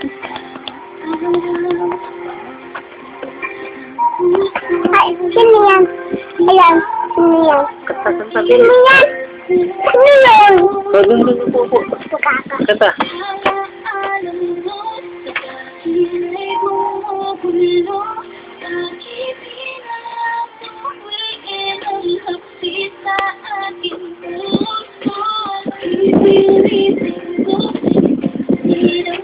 Ay, sino yan? Ayan, sino yan? Sino yan? Sino yan? Doon, doon, doon, doon. Kanta. Thank you.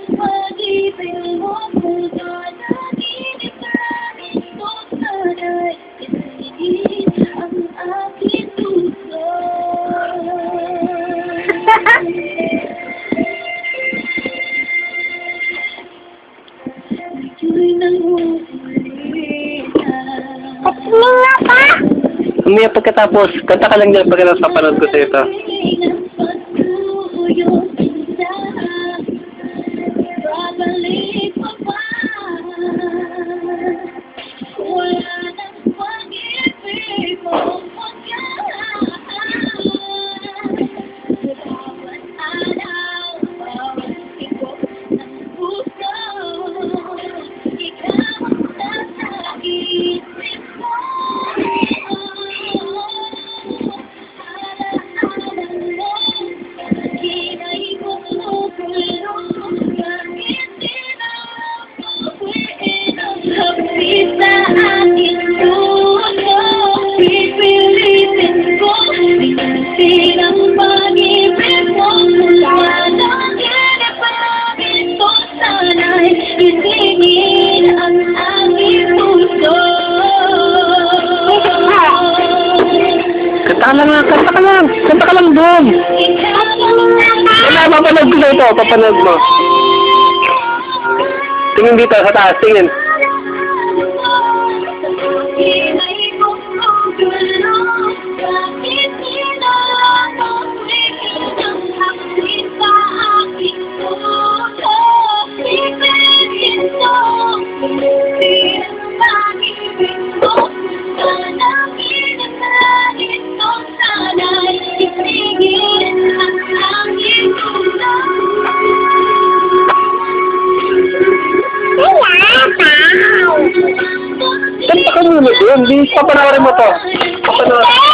Ako'y nanguhuli na. Sino nga pa? Umiyak pagkatapos. Kanta ka lang dyan pagkatapos papanood ko sa ito. Sana'y isigin ang aking puso Kanta ka lang nga, kanta ka lang. Kanta ka lang doon. Wala, papanood ko sa ito. Papanood mo. Tingin dito, sa taas. Tingin. Muna doon. Di, papanoorin mo to. Papanoorin.